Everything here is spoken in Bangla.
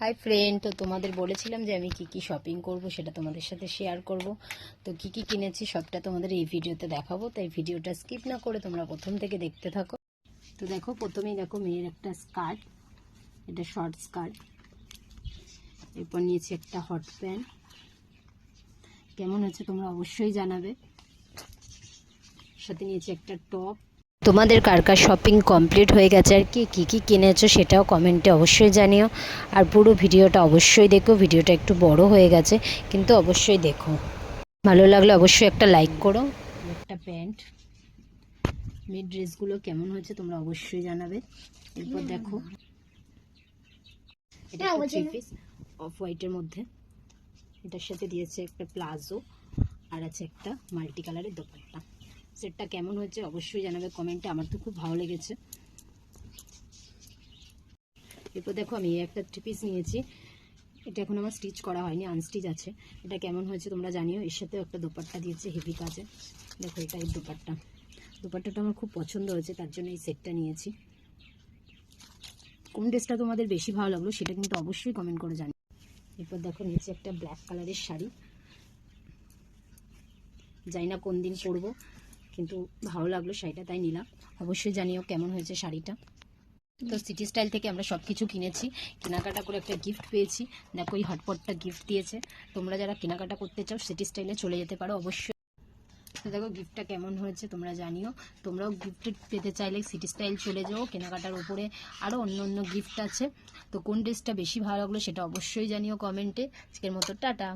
হাই ফ্রেন্ড তো তোমাদের বলেছিলাম যে আমি কি কি শপিং করব, সেটা তোমাদের সাথে শেয়ার করব। তো কি কি কিনেছি, সবটা তোমাদের এই ভিডিওতে দেখাবো। তাই ভিডিওটা স্কিপ না করে তোমরা প্রথম থেকে দেখতে থাকো। তো দেখো, প্রথমেই দেখো মেয়ের একটা স্কার্ট এটা শর্ট স্কার্ট এরপর নিয়েছি একটা হট প্যান্ট কেমন হচ্ছে তোমরা অবশ্যই জানাবে। সাথে নিয়েছি একটা টপ তোমাদের কার কার শপিং কমপ্লিট হয়ে গেছে আর কি কী কী কিনেছো সেটাও কমেন্টে অবশ্যই জানিও। আর পুরো ভিডিওটা অবশ্যই দেখো ভিডিওটা একটু বড় হয়ে গেছে কিন্তু অবশ্যই দেখো। ভালো লাগলে অবশ্যই একটা লাইক করো। একটা প্যান্ট। মেয়ের ড্রেসগুলো কেমন হয়েছে তোমরা অবশ্যই জানাবে। এরপর দেখো। এটা থ্রি পিস অফ হোয়াইটের মধ্যে। এটার সাথে দিয়েছে একটা প্লাজো আর আছে একটা মাল্টি কালারের দোপাট্টা। সেটটা কেমন হয়েছে অবশ্যই জানাবে কমেন্টে, আমার তো খুব ভালো লেগেছে। এরপর দেখো, আমি একটা থ্রি পিস নিয়েছি। এটা এখন আমার স্টিচ করা হয়নি আনস্টিচ আছে। এটা কেমন হয়েছে তোমরা জানিও, এর সাথেও একটা দোপাট্টা দিয়েছে হেভি কাজে। দেখো, এটা এই দোপাট্টা। দোপাট্টাটা আমার খুব পছন্দ হয়েছে, তার জন্য এই সেটটা নিয়েছি। কোন ড্রেসটা তোমাদের বেশি ভালো লাগল সেটা কিন্তু অবশ্যই কমেন্ট করে জানি এরপর দেখো, নিচে একটা ব্ল্যাক কালারের শাড়ি। জানি না কোন দিন পরবো। কিন্তু ভালো লাগল শাড়িটা তাই নিলাম। অবশ্যই জানিও কেমন হয়েছে শাড়িটা। তো সিটি স্টাইল থেকে আমরা সব কিছু কিনেছি। কেনাকাটা করে একটা গিফট পেয়েছি। দেখো, এই হটপটটা গিফট দিয়েছে। তোমরা যারা কেনাকাটা করতে চাও সিটি স্টাইলে চলে যেতে পারো অবশ্যই। দেখো গিফটটা কেমন হয়েছে তোমরা জানিও। তোমরাও গিফট পেতে চাইলে সিটি স্টাইল চলে যাও। কেনাকাটার উপরে আরও অন্য অন্য গিফট আছে। তো কোন ড্রেসটা বেশি ভালো লাগল সেটা অবশ্যই জানিও কমেন্টে আজকের মতো, টাটা।